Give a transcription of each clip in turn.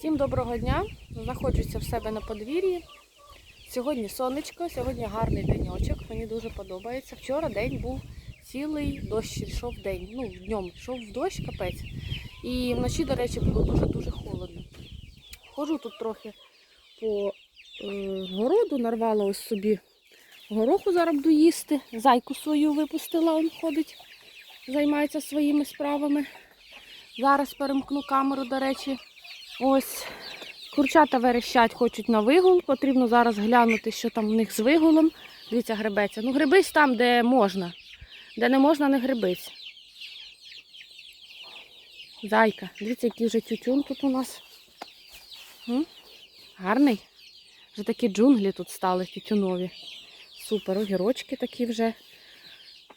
Всім доброго дня! Знаходжуся в себе на подвір'ї. Сьогодні сонечко, сьогодні гарний денечок. Мені дуже подобається. Вчора день був цілий дощ йшов день. Ну, днем йшов дощ, капець. І вночі, до речі, було дуже-дуже холодно. Ходжу тут трохи по е, городу, нарвала ось собі гороху зараз буду їсти. Зайку свою випустила, он ходить, займається своїми справами. Зараз перемкну камеру, до речі. Ось курчата верещать, хочуть на вигул. Потрібно зараз глянути, що там у них з вигулом. Дивіться, гребеться. Ну, грибись там, де можна. Де не можна, не грибись. Зайка. Дивіться, який вже тютюн тут у нас. Гарний. Вже такі джунглі тут стали тютюнові. Супер, огірочки такі вже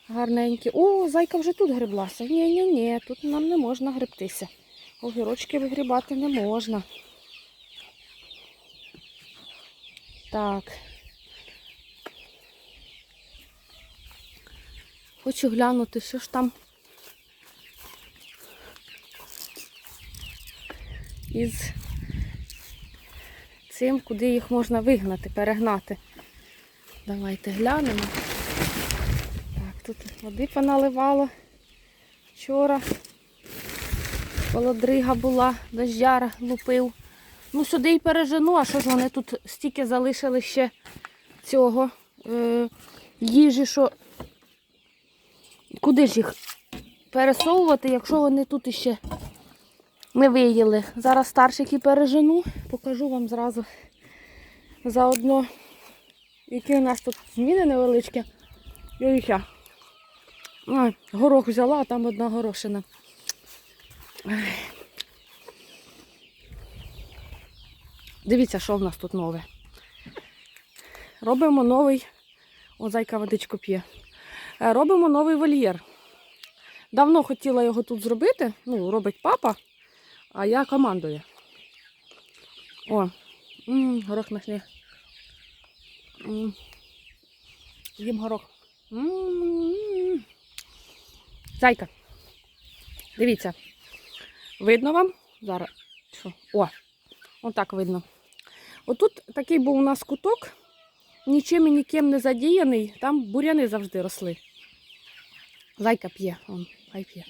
гарненькі. О, зайка вже тут гриблася. Ні-ні-ні, тут нам не можна гребтися. Огірочки вигрібати не можна. Так. Хочу глянути, що ж там із цим, куди їх можна вигнати, перегнати. Давайте глянемо. Так, тут води поналивало вчора. Володрига була, дождяра лупив. Ну, сюди й пережену, а що ж вони тут стільки залишили ще цього е, їжі, що куди ж їх пересовувати, якщо вони тут іще не виїли. Зараз старшики пережену, покажу вам зразу заодно, які у нас тут зміни невеличкі. Ой, горох взяла, а там одна горошина. Дивіться, що в нас тут нове. Робимо новий, о, зайка водичку п'є. Е, Робимо новий вольєр. Давно хотіла його тут зробити, ну, робить папа, а я командую. О, м горох нахне. М Їм горох. М-м-м. Зайка. Дивіться. Видно вам? Зараз. Що? О, отак видно. Отут такий був у нас куток, нічим і ніким не задіяний, там буряни завжди росли. Зайка п'є, хай п'є.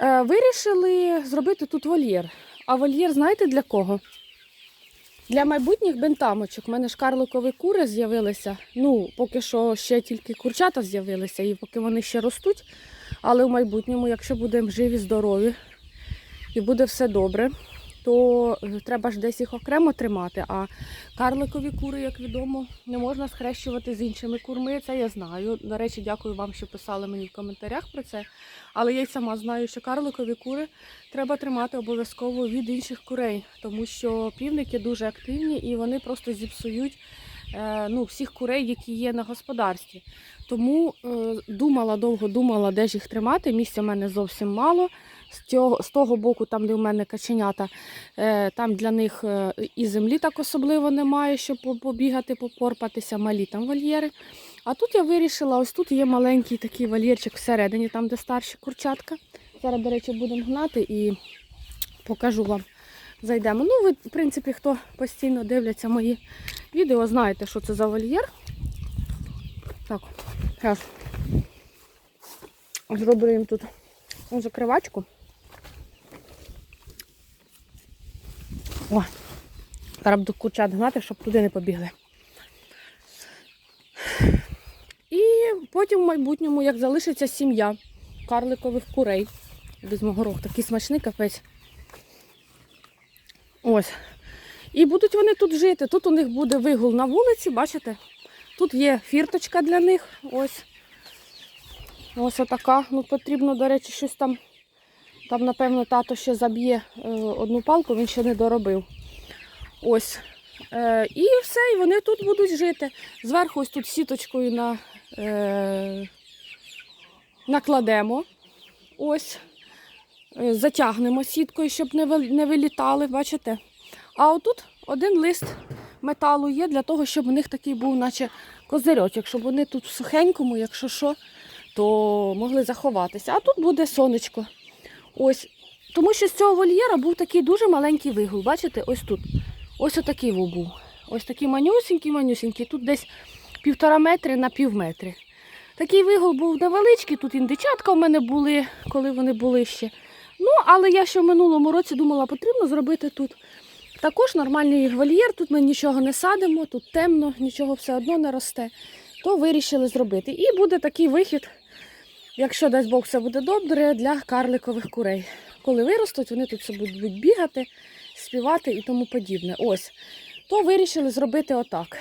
Е, вирішили зробити тут вольєр. А вольєр, знаєте для кого? Для майбутніх бентамочок. У мене ж карликові кури з'явилися. Ну, поки що ще тільки курчата з'явилися, і поки вони ще ростуть. Але в майбутньому, якщо будемо живі, здорові, і буде все добре, то е, треба ж десь їх окремо тримати. А карликові кури, як відомо, не можна схрещувати з іншими курми. Це я знаю. До речі, дякую вам, що писали мені в коментарях про це. Але я й сама знаю, що карликові кури треба тримати обов'язково від інших курей, тому що півники дуже активні і вони просто зіпсують е, ну, всіх курей, які є на господарстві. Тому е, думала, довго думала, де ж їх тримати. Місця в мене зовсім мало. З, цього, з того боку, там, де в мене каченята, е, там для них е, і землі так особливо немає, щоб побігати, попорпатися, малі там вольєри. А тут я вирішила, ось тут є маленький такий вольєрчик всередині, там, де старші курчатка. Зараз, до речі, будемо гнати і покажу вам. Зайдемо. Ну, ви, в принципі, хто постійно дивляться мої відео, знаєте, що це за вольєр. Так, зараз зроблю їм тут закривачку. О, зараз буду курчат гнати, щоб туди не побігли. І потім в майбутньому, як залишиться сім'я карликових курей. Візьму горох, такий смачний капець. Ось. І будуть вони тут жити. Тут у них буде вигул на вулиці, бачите? Тут є фірточка для них. Ось. Ось отака. Ну, потрібно, до речі, щось там. Там, напевно, тато ще заб'є е, одну палку, він ще не доробив. Ось. Е, і все, і вони тут будуть жити. Зверху ось тут сіточкою на, е, накладемо. Ось. Е, Затягнемо сіткою, щоб не, вилітали, бачите? А отут один лист металу є для того, щоб у них такий був, наче козирьочок, щоб вони тут в сухенькому, якщо що, то могли заховатися. А тут буде сонечко. Ось Тому що з цього вольєра був такий дуже маленький вигул. Бачите, ось тут. Ось отакий був. Ось такий манюсінький, манюсінький. Тут десь півтора метри на пів метри. Такий вигул був невеличкий, тут індичатка в мене були, коли вони були ще. Ну, але я ще в минулому році думала, потрібно зробити тут також нормальний вольєр. Тут ми нічого не садимо, тут темно, нічого все одно не росте. То вирішили зробити. І буде такий вихід, якщо дасть Бог все буде добре, для карликових курей. Коли виростуть, вони тут будуть бігати, співати і тому подібне. Ось. То вирішили зробити отак.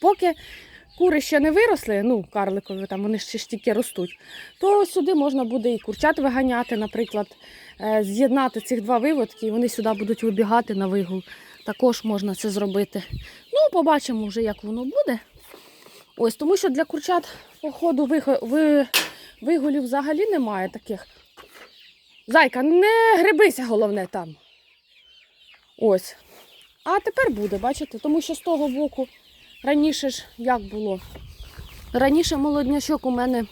Поки кури ще не виросли, ну, карликові, там вони ще ж тільки ростуть, то сюди можна буде і курчат виганяти, наприклад, е, з'єднати цих два виводки, і вони сюди будуть вибігати на вигул. Також можна це зробити. Ну, побачимо вже, як воно буде. Ось, тому що для курчат, походу, вигулів взагалі немає таких. Зайка, не грибися, головне там. Ось. А тепер буде, бачите? Тому що з того боку раніше ж як було? Раніше молодняшок у мене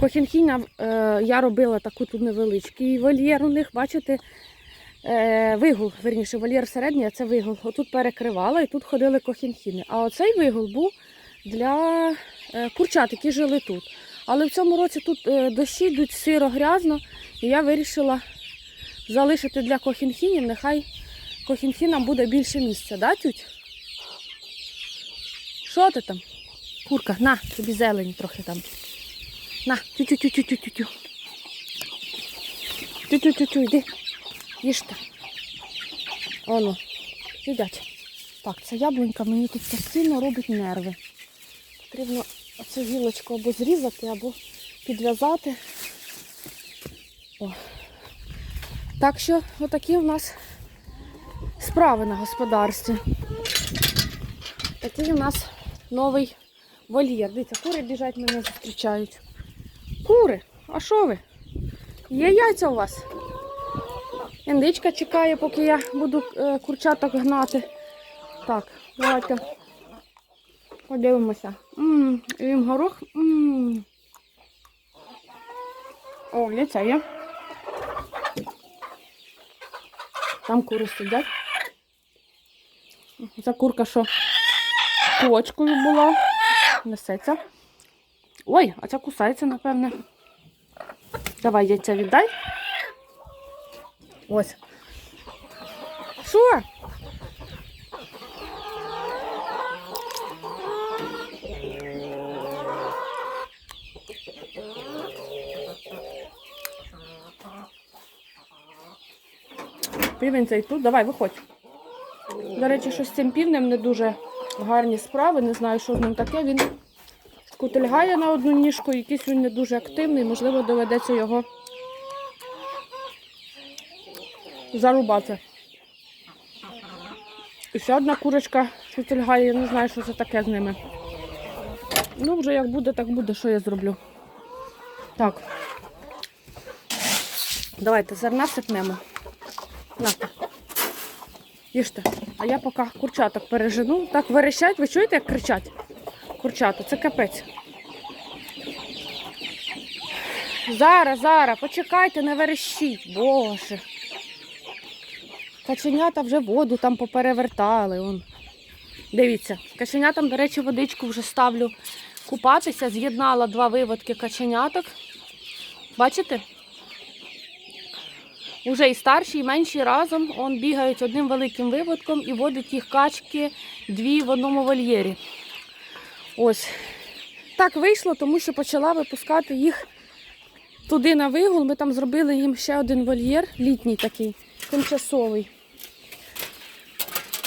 кохінхіня, е, я робила таку тут невеличкий вольєр у них, бачите, е, вигул, верніше, вольєр середній, а це вигул. Отут перекривала і тут ходили кохінхіни. А оцей вигул був для е, курчат, які жили тут. Але в цьому році тут е, дощі йдуть сиро грязно, і я вирішила залишити для кохінхінів, нехай кохінхінам буде більше місця, да, тють? Що ти там? Курка, на, тобі зелені трохи там. На, тю-тю-тю-тю-тю-тю. Тю-тю-тю-тю, йди. Їжте. Оно, їдять. Так, ця яблунька мені тут постійно робить нерви. Потрібно оцю гілочку або зрізати, або підв'язати. О. Так що отакі у нас справи на господарстві. Такий у нас новий вольєр. Дивіться, кури біжать мене зустрічають. Кури, а що ви? Є яйця у вас? Індичка чекає, поки я буду е, курчаток гнати. Так, давайте подивимося. Ммм, їм горох. Ммм. О, яйця є. Там кури сидять. Ця курка, що кочкою була, несеться. Ой, а ця кусається, напевне. Давай яйця віддай. Ось. Що? Півень цей тут, давай, виходь. До речі, що з цим півнем не дуже гарні справи. Не знаю, що з ним таке. Він кутильгає на одну ніжку, якийсь він не дуже активний, можливо, доведеться його зарубати. І ще одна курочка кутильгає, я не знаю, що це таке з ними. Ну, вже як буде, так буде, що я зроблю. Так. Давайте зерна сипнемо. На. Їжте. А я поки курчаток пережену. Так верещать, ви чуєте, як кричать? Курчата, це капець. Зараз, зараз, почекайте, не верещіть, боже. Каченята вже воду там поперевертали. Он. Дивіться, каченятам, до речі, водичку вже ставлю купатися. З'єднала два виводки каченяток. Бачите? Уже і старші, і менші разом он бігають одним великим виводком і водить їх качки дві в одному вольєрі. Ось. Так вийшло, тому що почала випускати їх туди на вигул. Ми там зробили їм ще один вольєр, літній такий, тимчасовий.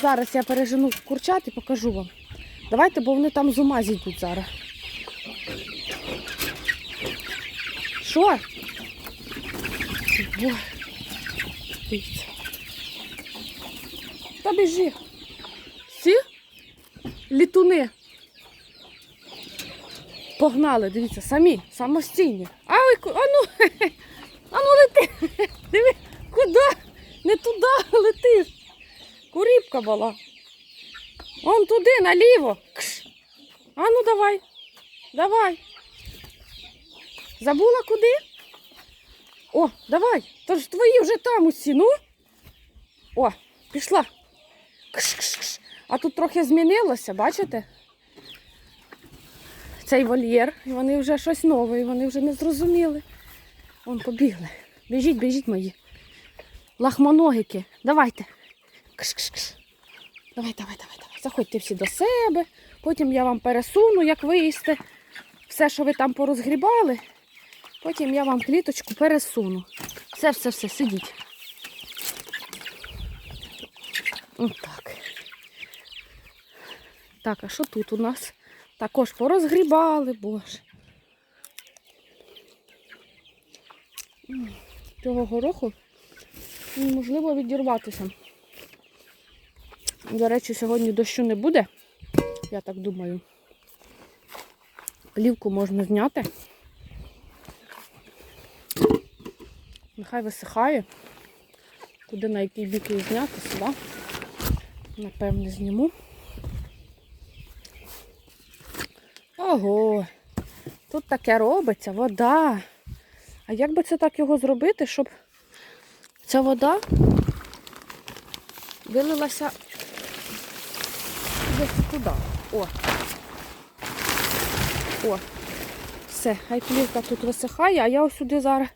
Зараз я пережену курчат і покажу вам. Давайте, бо вони там з ума зійдуть зараз. Що? Дивіться. Та біжи. Всі літуни. Погнали, дивіться, самі, самостійні. А ви а ну, а ну лети. Диви, куди? Не туди летиш. Куріпка була. Вон туди, наліво. А ну давай. Давай. Забула куди? О, давай. То ж твої вже там усі, ну. О, пішла. Кш-кш-кш. А тут трохи змінилося, бачите? Цей вольєр, і вони вже щось нове, і вони вже не зрозуміли. Вон побігли. Біжіть, біжіть мої. Лахмоногики. Давайте. Кш-кш-кш. Давай, давай, давай, давай. Заходьте всі до себе. Потім я вам пересуну, як виїсте. Все, що ви там порозгрібали. Потім я вам кліточку пересуну. Все, все, все, сидіть. Отак. Так, а що тут у нас? Також порозгрібали, боже. Цього гороху неможливо відірватися. До речі, сьогодні дощу не буде, я так думаю. Плівку можна зняти. Нехай висихає. Куди на який бік її зняти сюди. Напевне, зніму. Ого, тут таке робиться, вода. А як би це так його зробити, щоб ця вода вилилася десь туди. О. О. Все, хай плівка тут висихає, а я ось сюди зараз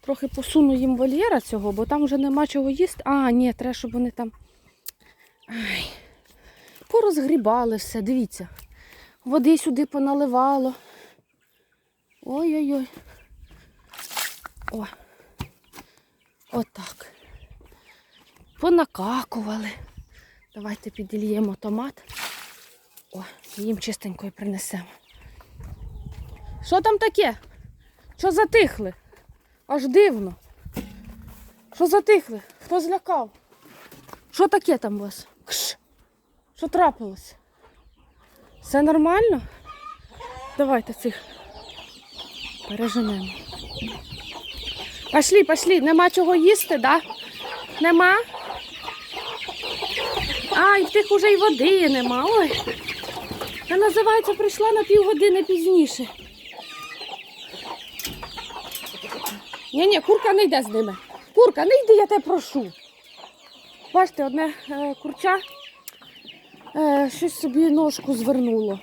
трохи посуну їм вольєра цього, бо там вже нема чого їсти. А, ні, треба, щоб вони там. Ай. Порозгрібали все, дивіться. Води сюди поналивало. Ой-ой-ой. О. Отак. Понакакували. Давайте підільємо томат. О, їм чистенько і принесемо. Що там таке? Що затихли? Аж дивно. Що затихли? Хто злякав? Що таке там у вас? Кш. Що трапилось? Все нормально? Давайте цих переженемо. Пошли, пошли, нема чого їсти, да? Нема? А, і в тих уже й води нема. Ой. Це називається, прийшла на півгодини пізніше. Ні, ні, курка не йде з ними. Курка, не йди, я тебе прошу. Бачите, одне е, курча е, щось собі ножку звернуло.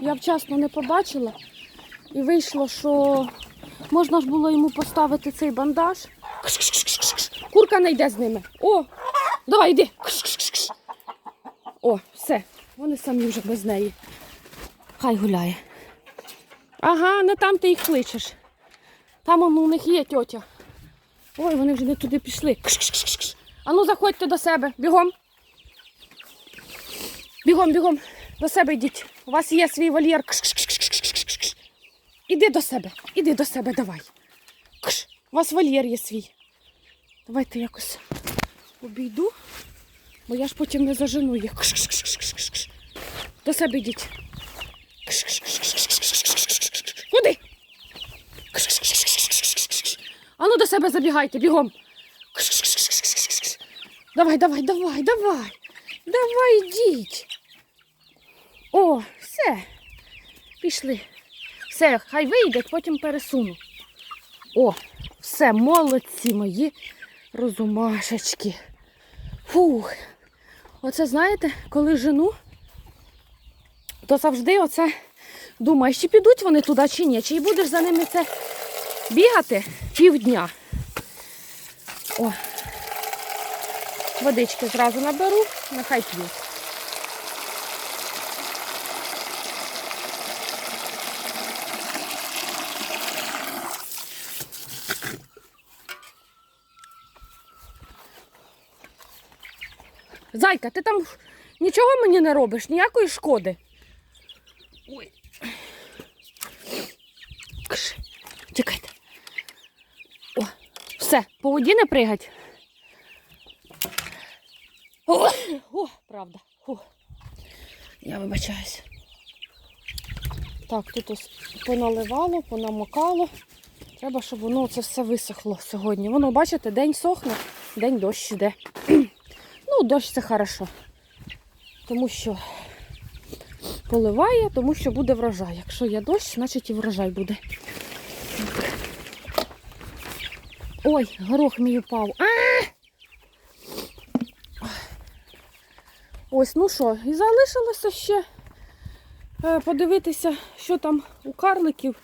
Я вчасно не побачила і вийшло, що можна ж було йому поставити цей бандаж. Курка не йде з ними. О, давай йди. О, все, вони самі вже без неї. Хай гуляє. Ага, не там ти їх кличеш. Там он, у них є тьотя. Ой, вони вже не туди пішли. Кш-кш-кш-кш. А ну заходьте до себе. Бігом. Бігом, бігом. До себе йдіть. У вас є свій вольєр. Кш-кш-кш-кш-кш-кш. Іди до себе. Іди до себе, давай. Кш. У вас вольєр є свій. Давайте якось обійду, бо я ж потім не зажену їх. Кш-кш-кш-кш-кш-кш. До себе йдіть. Кш-кш-кш-кш-кш-кш-кш-кш. Куди? Кш-кш-кш-кш-кш-кш-кш. А ну до себе забігайте, бігом. Кш-кш-кш-кш-кш-кш. Давай, давай, давай, давай. Давай йдіть. О, все. Пішли. Все, хай вийде, потім пересуну. О, все, молодці мої розумашечки. Фух. Оце знаєте, коли жену, то завжди оце думаєш, чи підуть вони туди, чи ні, чи будеш за ними це бігати півдня. О, водички зразу наберу, нехай п'ють. Зайка, ти там нічого мені не робиш, ніякої шкоди. Ой. Чекайте. О, все, по воді не пригать. О, о правда. Фу. Я вибачаюсь. Так, тут ось поналивало, понамокало. Треба, щоб воно це все висохло сьогодні. Воно, бачите, день сохне, день дощ іде. Ну, дощ це хорошо. Тому що поливає, тому що буде врожай. Якщо є дощ, значить і врожай буде. Ой, горох мій упав. Ось, ну що, і залишилося ще е, подивитися, що там у карликів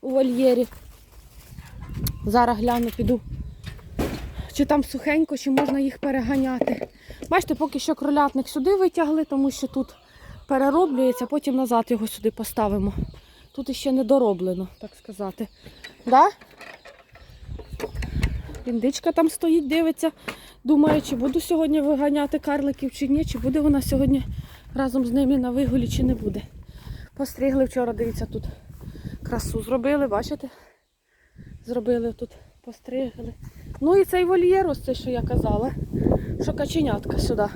у вольєрі. Зараз гляну, піду. Чи там сухенько, чи можна їх переганяти. Бачите, поки що кролятник сюди витягли, тому що тут перероблюється, потім назад його сюди поставимо. Тут іще не дороблено, так сказати. Да? Індичка там стоїть, дивиться, думає, чи буду сьогодні виганяти карликів, чи ні, чи буде вона сьогодні разом з ними на вигулі, чи не буде. Постригли вчора, дивіться, тут красу зробили, бачите? Зробили тут, постригли. Ну і цей вольєр, ось це, що я казала, що каченятка сюди.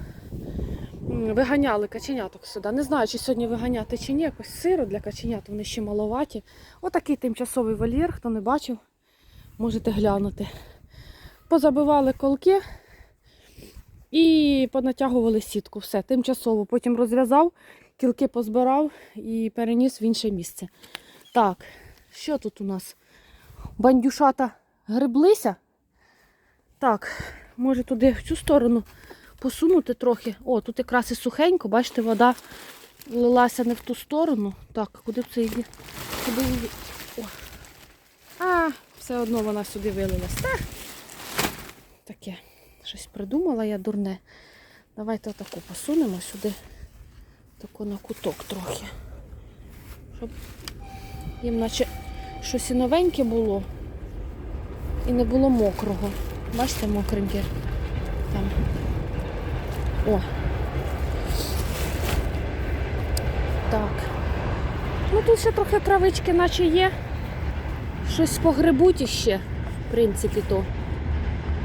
Виганяли каченяток сюди. Не знаю, чи сьогодні виганяти чи ні. Якось сиро для каченят, вони ще маловаті. Отакий тимчасовий вольєр, хто не бачив, можете глянути. Позабивали колки і понатягували сітку. Все, тимчасово. Потім розв'язав, кілки позбирав і переніс в інше місце. Так, що тут у нас? Бандюшата гриблися. Так, може туди в цю сторону посунути трохи. О, тут якраз і сухенько, бачите, вода лилася не в ту сторону. Так, куди це її? Куди її? О. А, все одно вона сюди вилилась. Та. Таке. Щось придумала я дурне. Давайте отаку посунемо сюди. Таку на куток трохи. Щоб їм наче щось і новеньке було. І не було мокрого. Бачите, мокреньке. Там. О. Так. Ну тут ще трохи травички наче є. Щось погребуть іще, в принципі, то.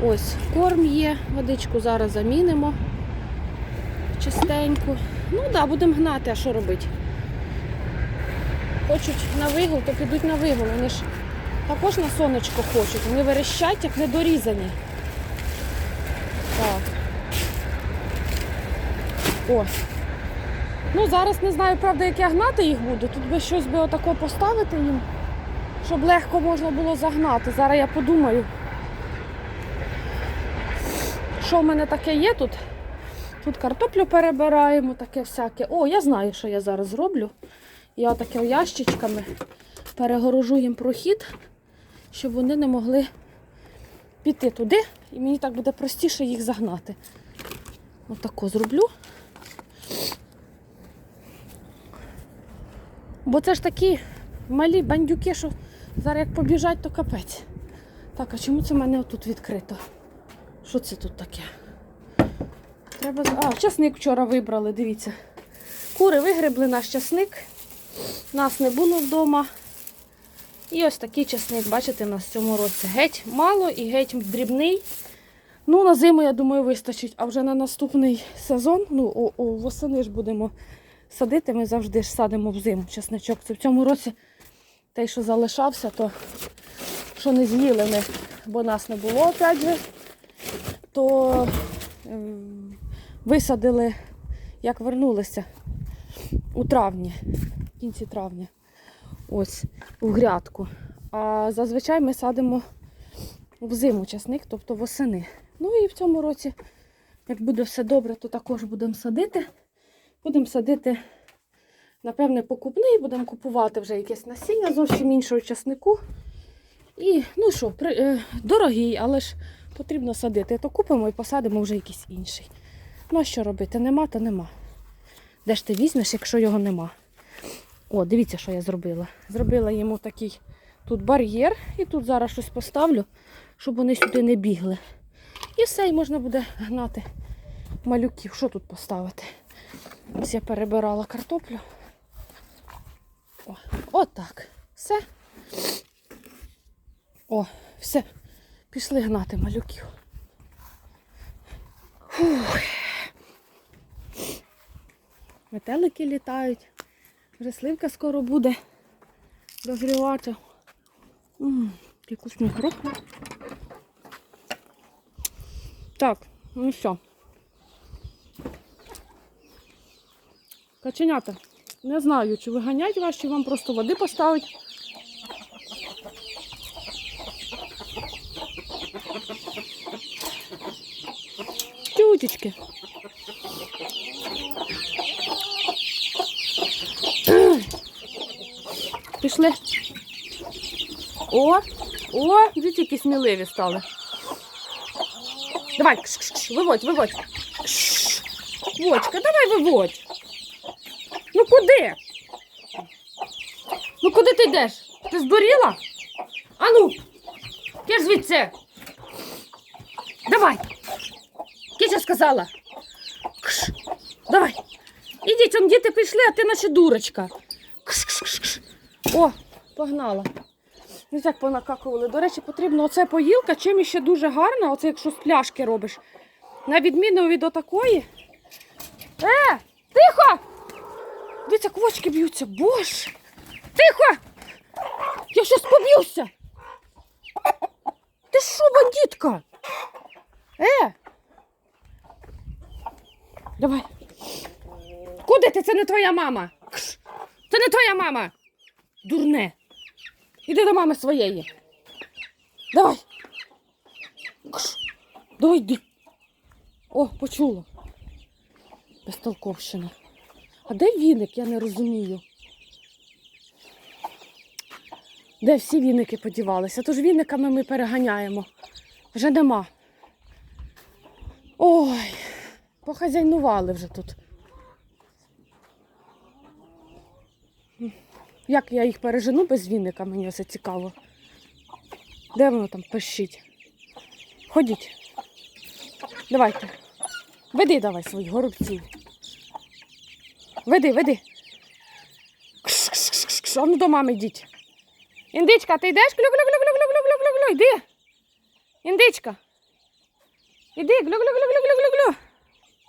Ось корм є, водичку зараз замінимо чистенько. Ну так, да, будемо гнати, а що робити? Хочуть на вигул, то підуть на вигул. Вони ж також на сонечко хочуть. Вони верещать, як недорізані. Так. О. Ну, зараз не знаю, правда, як я гнати їх буду. Тут би щось би отако поставити їм, щоб легко можна було загнати. Зараз я подумаю. Що в мене таке є тут? Тут картоплю перебираємо, таке всяке. О, я знаю, що я зараз зроблю. Я таке ящичками перегорожу їм прохід, щоб вони не могли піти туди, і мені так буде простіше їх загнати. Отако зроблю. Бо це ж такі малі бандюки, що зараз як побіжать, то капець. Так, а чому це в мене отут відкрито? Що це тут таке? Треба. А, часник вчора вибрали, дивіться. Кури вигребли наш часник. Нас не було вдома. І ось такий часник, бачите, у нас в цьому році. Геть мало і геть дрібний. Ну, на зиму, я думаю, вистачить. А вже на наступний сезон, ну, о, о, восени ж будемо садити. Ми завжди ж садимо в зиму часничок. Це в цьому році той, що залишався, то що не з'їли ми, бо нас не було опять же, то ем, висадили, як вернулися у травні, в кінці травня. Ось, у грядку. А зазвичай ми садимо взиму часник, тобто восени. Ну і в цьому році, як буде все добре, то також будемо садити. Будемо садити, напевне, покупний, будемо купувати вже якесь насіння зовсім іншого часнику. І, ну що, при, е, дорогий, але ж потрібно садити. То купимо і посадимо вже якийсь інший. Ну а що робити? Нема, то нема. Де ж ти візьмеш, якщо його нема? О, дивіться, що я зробила. Зробила йому такий тут бар'єр, і тут зараз щось поставлю, щоб вони сюди не бігли. І все, і можна буде гнати малюків. Що тут поставити? Ось я перебирала картоплю. О, отак. Все. О, все. Пішли гнати малюків. Фух. Метелики літають. Вже сливка скоро буде. Ммм, який вкусний. Так, ну що. Каченята, не знаю, чи виганять вас, чи вам просто води поставить. Тютечки. Пішли. О, о, дивіться, які сміливі стали. Давай, кш -кш -кш, виводь, виводь. Кш -кш. Давай виводь. Ну куди? Ну куди ти йдеш? Ти здуріла? Ану, ти ж звідси. Давай. Кітя сказала. Кш. Давай. Ідіть, он діти пішли, а ти наче дурочка. Кш, кш, кш, кш. О, погнала. Ну так понакакували. До речі, потрібно оце поїлка, чим іще дуже гарна, оце якщо з пляшки робиш. На відміну від отакої. Е, тихо! Дивіться, квочки б'ються. Боже! Тихо! Я щас поб'юся! Ти що, бандитка? Е! Давай. Куди ти? Це не твоя мама. Це не твоя мама. Дурне. Іди до мами своєї. Давай. Давай йди. О, почула. Безтолковщина. А де віник, я не розумію. Де всі віники подівалися? Тож віниками ми переганяємо. Вже нема. Ой, похазяйнували вже тут. Як я їх пережену без віника, мені це цікаво. Де воно там пищить? Ходіть. Давайте. Веди давай своїх горобців. Веди, веди. Кш-кш-кш-кш. А ну до мами йдіть. Індичка, ти йдеш? Глю-глю-глю-глю-глю-глю-глю-глю. Йди. Індичка. Іди, глю-глю-глю-глю-глю-глю-глю.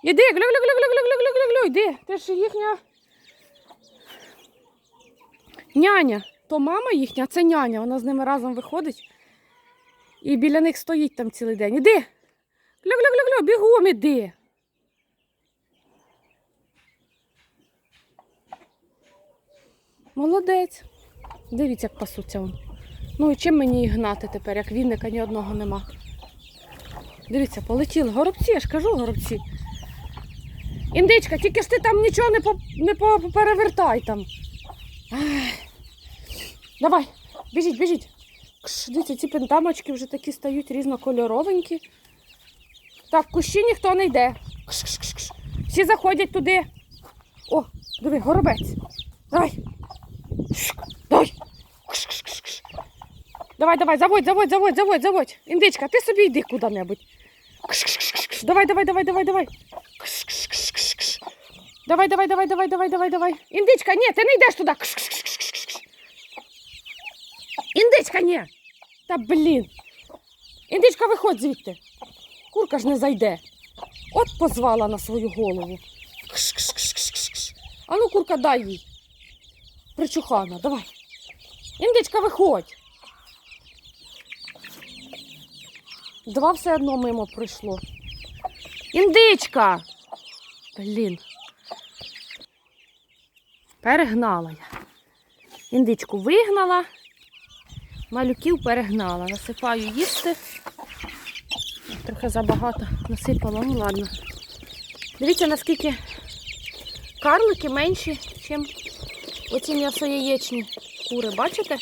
Іди, глю-глю-глю-глю-глю-глю-глю. Іди. Ти ж їхня няня. То мама їхня, це няня. Вона з ними разом виходить. І біля них стоїть там цілий день. Іди. Глю-глю-глю-глю, бігом іди. Молодець. Дивіться, як пасуться вон. Ну і чим мені гнати тепер, як вінника ні одного нема. Дивіться, полетіли. Горобці, я ж кажу, горобці. Індичка, тільки ж ти там нічого не, по, не по- перевертай там. Ай. Давай, біжіть, біжіть. Кш, дивіться, ці пентамочки вже такі стають різнокольоровенькі. Так, в кущі ніхто не йде. Кш, кш, кш. Всі заходять туди. О, диви, горобець. Давай. Шк, Давай. Давай, заводь, заводь, заводь, заводь, заводь. Індичка, ти собі йди куди-небудь. Давай, давай, давай, давай, давай. Давай, давай, давай, давай, давай, давай, давай. Індичка, ні, ти не йдеш туди. Індичка, ні. Та блін. Індичка, виходь звідти. Курка ж не зайде. От позвала на свою голову. А ну, курка, дай їй. Причухана, давай. Індичка, виходь. Два все одно мимо пройшло. Індичка! Блін. Перегнала я. Індичку вигнала, малюків перегнала. Насипаю їсти. Трохи забагато насипала, ну ладно. Дивіться, наскільки карлики менші, ніж оці м'ясояєчні кури. Бачите?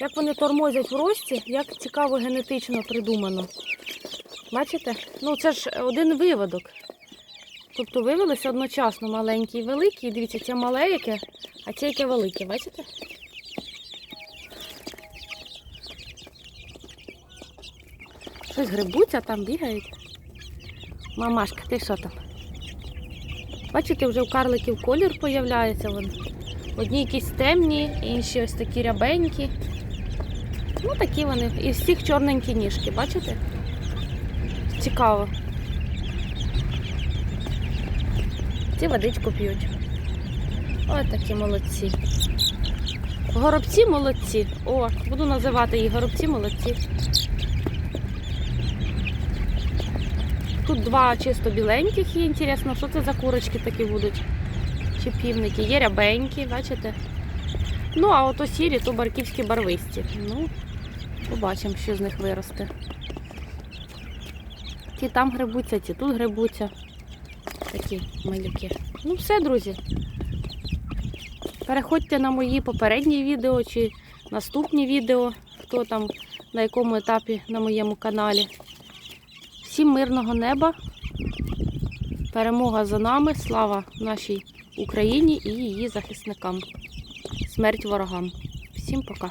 Як вони тормозять в рості, як цікаво генетично придумано. Бачите? Ну це ж один виводок. Тобто вивелися одночасно маленький і великий. Дивіться, це мале яке, а це яке велике, бачите? Щось грибуться, там бігають. Мамашка, ти що там? Бачите, вже в карликів колір появляється. Вон. Одні якісь темні, інші ось такі рябенькі. Ну такі вони. І всіх чорненькі ніжки, бачите? Цікаво. Ці водичку п'ють. Ось такі молодці. Горобці молодці. О, буду називати їх горобці молодці. Тут два чисто біленьких є. Інтересно, що це за курочки такі будуть? Чи півники? Є рябенькі, бачите? Ну, а ото сірі, то барківські барвисті. Ну, побачимо, що з них виросте. Ті там грибуться, ті тут грибуться. Такі малюки. Ну все, друзі. Переходьте на мої попередні відео чи наступні відео, хто там на якому етапі на моєму каналі. Всім мирного неба. Перемога за нами. Слава нашій Україні і її захисникам. Смерть ворогам. Всім пока.